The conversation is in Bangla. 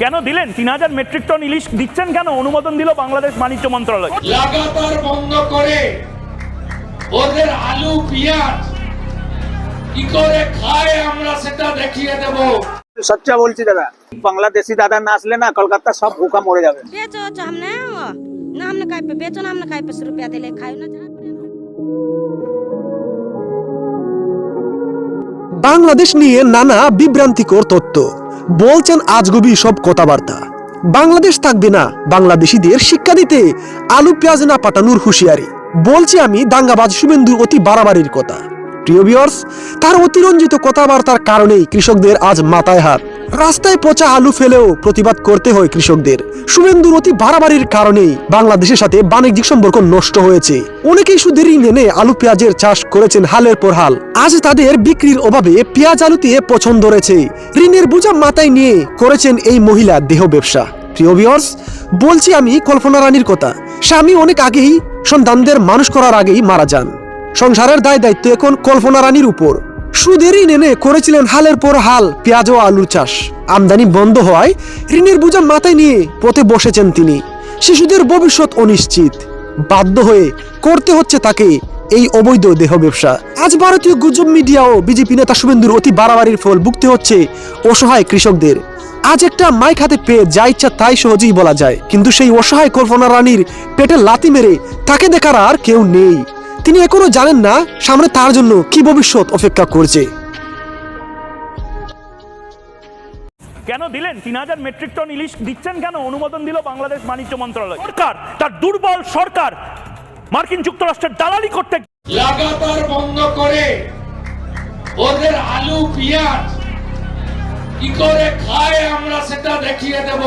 কেন দিলেন তিন হাজার মেট্রিক টন ইলিশ দিচ্ছেন কেন অনুমোদন দিল বাংলাদেশ বাণিজ্য মন্ত্রণালয় লাগাতার বন্ধ করে ওদের আলু পেঁয়াজ কি করে খায় আমরা সেটা দেখিয়ে দেব সচ্চা বলছি দাদা বাংলাদেশি দাদা না আসলে না কলকাতা সব ভুকা মরে যাবে बेचो जो हमने ना हमने कहीं पे बेचो ना हमने कहीं पे सौ रुपया दिले खाओ ना जहाँ पे বাংলাদেশ নিয়ে নানা বিভ্রান্তিকর তথ্য বলছেন আজগুবি সব কথাবার্তা। বাংলাদেশ থাকবে না বাংলাদেশিদের শিক্ষা দিতে। আলু পেঁয়াজ না পাঠানোর হুঁশিয়ারি। বলছি আমি দাঙ্গাবাজ শুভেন্দুর অতি বাড়াবাড়ির কথা। প্রিয় বিয়র্স তার অতিরঞ্জিত কথাবার্তার কারণেই কৃষকদের আজ মাথায় হাত। রাস্তায় পচা আলু ফেলেও প্রতিবাদ করতে হয় কৃষকদের। শুভেন্দুর অতি বাড়াবাড়ির কারণেই বাংলাদেশের সাথে বাণিজ্যিক সম্পর্ক নষ্ট হয়েছে। অনেকেই সুদের ঋণ এনে আলু পেঁয়াজের চাষ করেছেন হালের পর হাল। আজ তাদের বিক্রির অভাবে পেঁয়াজ আলুতে পছন্দ রয়েছে। ঋণের বোঝা মাথায় নিয়ে করেছেন এই মহিলা দেহ ব্যবসা। প্রিয় ভিউয়ার্স বলছি আমি কল্পনা রানীর কথা। স্বামী অনেক আগেই সন্তানদের মানুষ করার আগেই মারা যান। সংসারের দায় দায়িত্ব এখন কল্পনা রানীর উপর। সুদের ঋণ এনে করেছিলেন হালের পর হাল, পেঁয়াজ ও আলুর চাষ। আমদানি বন্ধ হওয়ায় ঋণের বোঝা মাথায় নিয়ে পথে বসেছেন তিনি। শিশুদের ভবিষ্যৎ অনিশ্চিত। বাধ্য হয়ে করতে হচ্ছে তাকে এই অবৈধ দেহ ব্যবসা। আজ ভারতীয় গুজব মিডিয়া ও বিজেপি নেতা শুভেন্দুর অতি বাড়াবাড়ির ফল ভুগতে হচ্ছে অসহায় কৃষকদের। আজ একটা মাইক হাতে পেয়ে যা ইচ্ছা তাই সহজেই বলা যায়, কিন্তু সেই অসহায় কল্পনা রানীর পেটে লাতি মেরে তাকে দেখার আর কেউ নেই। তিনি এখনও জানেন না সামনে তার জন্য কি ভবিষ্যৎ অপেক্ষা করছে। কেন দিলেন? তিন হাজার মেট্রিক টন ইলিশ দিচ্ছেন কেন? অনুমোদন দিল বাংলাদেশ বাণিজ্য মন্ত্রণালয়। সরকার তার দুর্বল সরকার মার্কিন যুক্তরাষ্ট্রের দালালি করতে লাগাতার বন্ধ করে ওদের আলু পেঁয়াজ কি করে খায় আমরা সেটা দেখিয়ে দেব।